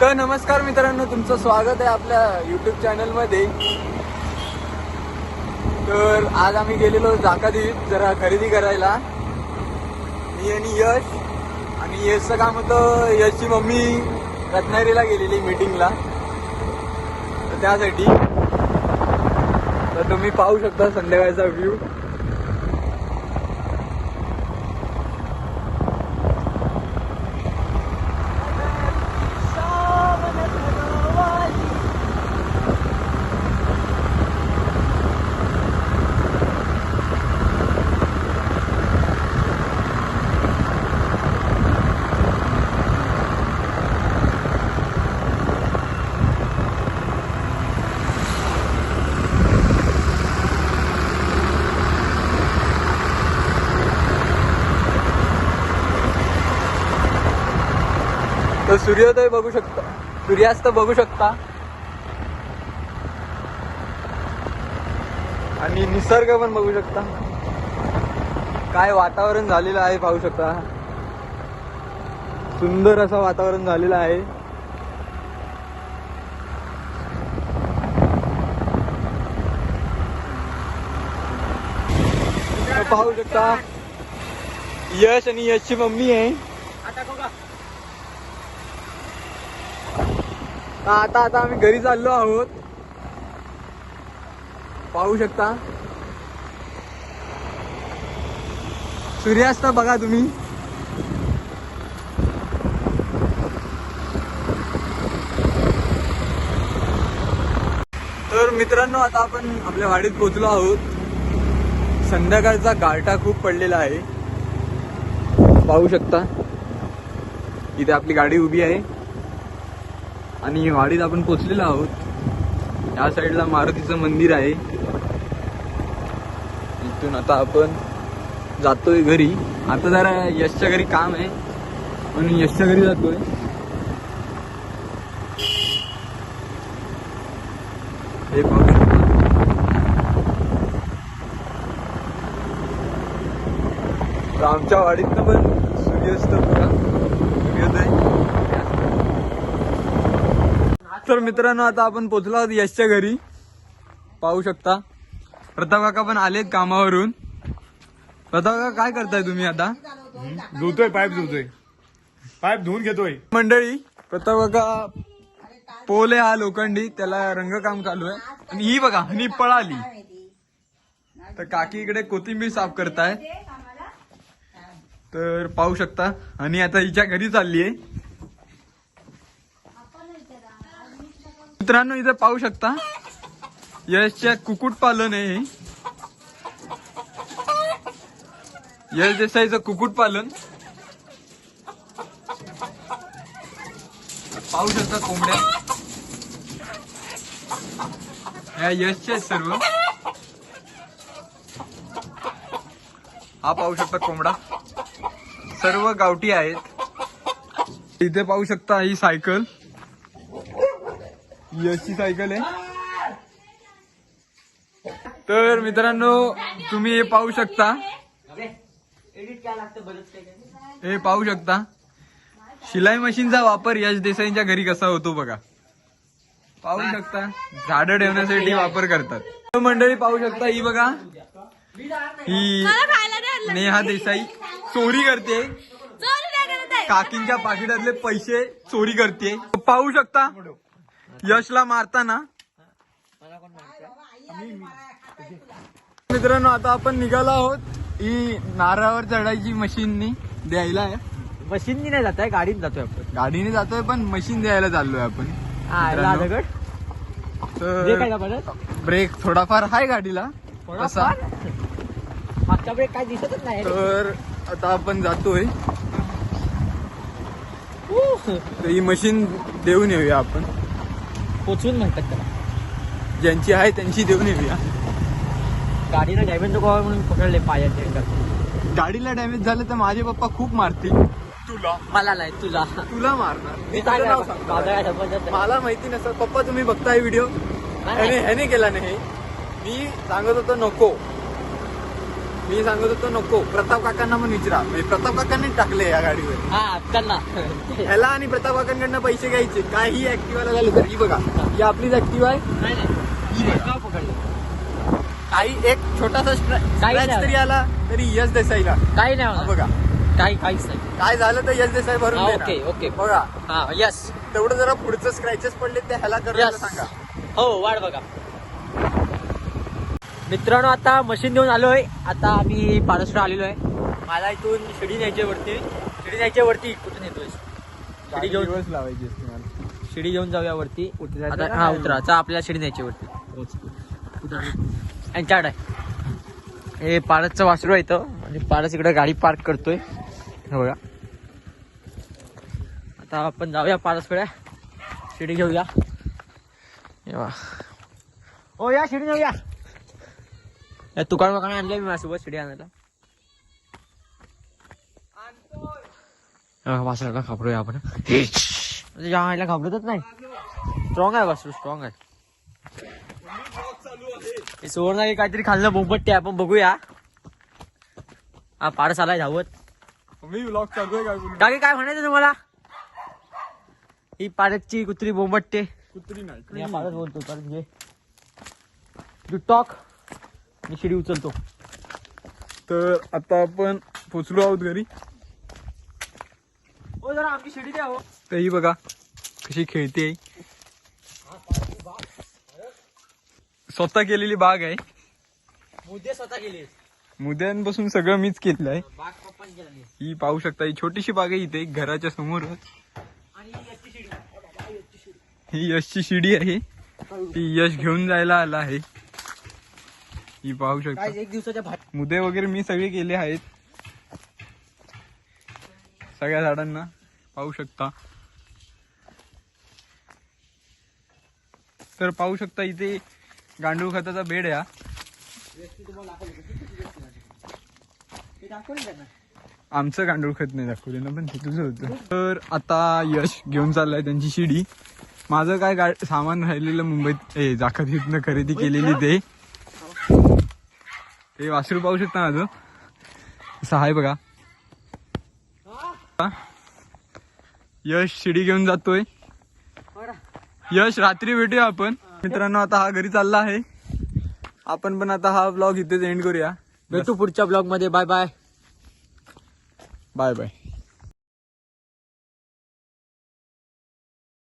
तर नमस्कार मित्रांनो तुमचं स्वागत आहे आपल्या युट्यूब चॅनलमध्ये तर आज आम्ही गेलेलो जाकादीत जरा खरेदी करायला. मी आणि यश आणि यशचं काम होतं यशची मम्मी रत्नागिरीला गेलेली मीटिंगला तर त्यासाठी. तर तुम्ही पाहू शकता संध्याकाळचा व्ह्यू तर सूर्योदय बघू शकता. सूर्यास्त बघू शकता. आणि निसर्ग पण बघू शकता. काय वातावरण झालेलं आहे पाहू शकता. सुंदर असं वातावरण झालेलं आहे. पाहू शकता. यश आणि यशची मम्मी आहे. आता आता आम्ही घरी चाललो आहोत. पाहू शकता. सूर्यास्त बघा तुम्ही. तर मित्रांनो आता आपण आपल्या वाडीत पोहोचलो आहोत. संध्याकाळचा गारटा खूप पडलेला आहे. पाहू शकता. इथे आपली गाडी उभी आहे. आणि वाडीत आपण पोचलेलो आहोत. या साईडला मारुतीचं मंदिर आहे. इथून आता आपण जातोय घरी. आता जरा यशच्या घरी काम आहे. म्हणून यशच्या घरी जातोय. हे पाहू शकता. तर आमच्या वाडीतनं पण सूर्यास्त बघा. सूर्योदय तर मित्रांनो आता आपण पोचलो आहोत यशच्या घरी. पाहू शकता. प्रताप काका पण आलेत कामावरून. प्रताप काका काय करताय तुम्ही आता? धुतोय पाईप धुतोय. पाईप धुवून घेतोय. मंडळी प्रताप काका पोले हा लोखंडी त्याला रंगकाम चालू आहे. आणि ही बघा ही पळाली. तर काकी इकडे कोथिंबीर साफ करताय. तर पाहू शकता. आणि आता हिच्या घरी चालली आहे मित्रांनो इथे पाहू शकता यशच्या कुकुट पालन आहे यश देसाईचं कुकुट पालन. पाहू शकता कोंबड्या. या यशचे सर्व. हा पाहू शकता कोंबडा. सर्व गावठी आहेत. इथे पाहू शकता ही सायकल. यशची सायकल आहे. तर मित्रांनो तुम्ही हे पाहू शकता. हे पाहू शकता. शिलाई मशीनचा वापर यश देसाईंच्या घरी कसा होतो बघा. पाहू शकता. झाडं ठेवण्यासाठी वापर करतात. मंडळी पाहू शकता ही बघा. ही नेहा देसाई चोरी करते. काकींच्या पाकिटातले पैसे चोरी करते. पाहू शकता. यशला मारताना. मित्रांनो आता आपण निघालो आहोत. ही नारळावर चढायची मशीननी द्यायला आहे. मशीननी नाही जात आहे गाडीत जातोय आपण. गाडीने जातोय पण मशीन द्यायला चाललोय आपण. हा मित्रांनो, ब्रेक आहे तर का परत? ब्रेक थोडाफार आहे गाडीला. तसा मागचा ब्रेक काय दिसतच नाही. रे. तर आता आपण जातोय. तर ही मशीन देऊन येऊया आपण. पोचून म्हणतात त्याला. ज्यांची आहे त्यांची देऊन येऊया. गाडीला डॅमेज नको व्हावं म्हणून पकडले पायाचे गाडीला डॅमेज झालं तर माझे पप्पा खूप मारतील. तुला. मला नाही तुला. तुला मारणार. मी तुझं नाव सांगतो. मला माहिती नसतं. पप्पा तुम्ही बघताय व्हिडिओ. ह्याने ह्याने केला नाही. मी सांगत होतो नको. मी सांगत होतो नको प्रताप काकांना पण विचारा. म्हणजे प्रताप काकांनी टाकले या गाडीवर. हा त्यांना. ह्याला आणि प्रताप काकांकडनं पैसे घ्यायचे. काही ऍक्टिव्हाला झालं तर ही बघा ही आपलीच ऍक्टिव्ह आहे. नाही नाही का पकडलं. काही एक छोटासा स्क्रॅच नाही. तरी आला तरी यश देसाईला. काही नाही हा होणार. बघा. काही काहीच नाही. काय झालं तर यश देसाई भरून हा, देणार. Okay, okay. बघा. हा यस तेवढं जरा पुढचं स्क्रॅचेस पडले ते ह्याला करायला यस सांगा. हो वाढ बघा. मित्रांनो आता मशीन घेऊन आलोय. आता आम्ही पारसला आलेलो आहे. मला इथून शिडी न्यायच्या वरती. शिडी न्यायच्या वरती. कुठून येतोय? शिडी घेऊन लावायची शिडी घेऊन जाऊया वरती. आता हा नाही? उतराचा आपल्याला शिडी न्यायची वरती. यांच्याकडे आहे. हे पारसचं वासरू आहे इथं. म्हणजे पारस इकडे गाडी पार्क करतोय. हे बघा. आता आपण जाऊया पारसकडे. शिडी घेऊया. हे. ओ या शिडी घेऊया. तुकाळ मकाने आणले मी माझ्यासोबत शिडी आणायला. हा, वासराला घाबरूया आपण म्हणजे या आईला घाबरतच नाही. स्ट्रॉंग आहे वासरू स्ट्रॉंग आहे. हे सुवर्ण हे काहीतरी खाल्लं बोंबट्टी आपण बघूया. हा पारस आलाय धावत. मी ब्लॉग चालू आहे काय काय म्हणायचं तुम्हाला? ही पारसची कुत्री बोंबट्टे कुत्री नाही. पारस बोलतो पारस घे. यू टॉक मी शिडी उचलतो. तर आता आपण पोचलो आहोत घरी. ओ जरा आमची शिडी द्या हो. तर ही बघा कशी खेळते. स्वतः केलेली बाग आहे. मुद्दे स्वतः गेले मुद्द्यांपासून सगळं मीच केलेलं आहे. बाग केला. ही पाहू शकता ही छोटीशी बाग आहे इथे घराच्या समोरच. आणि याची शिडी. ही यशची शिडी आहे. ती यश घेऊन जायला आला आहे. ही पाहू शकता. एक दिवसाच्या मुदे वगैरे मी सगळे केले आहेत. सगळ्या झाडांना पाहू शकता. तर पाहू शकता इथे गांडूळ खताचा बेड त्यांना आमचं गांडूळ खत नाही दाखवलं ना पण ते तुझं होतं. तर आता यश घेऊन चाललाय त्यांची शिडी. माझं काय सामान राहिलेलं मुंबईत जाखत इथनं खरेदी केलेली ते. ते वासरू पाहू शकता माझं असं आहे बघा. हा? यश शिडी घेऊन जातोय. यश रात्री भेटूया आपण. मित्रांनो आता हा घरी चालला आहे. आपण पण आता हा ब्लॉग इथेच एंड करूया. भेटू पुढच्या ब्लॉगमध्ये बाय बाय. Bye bye.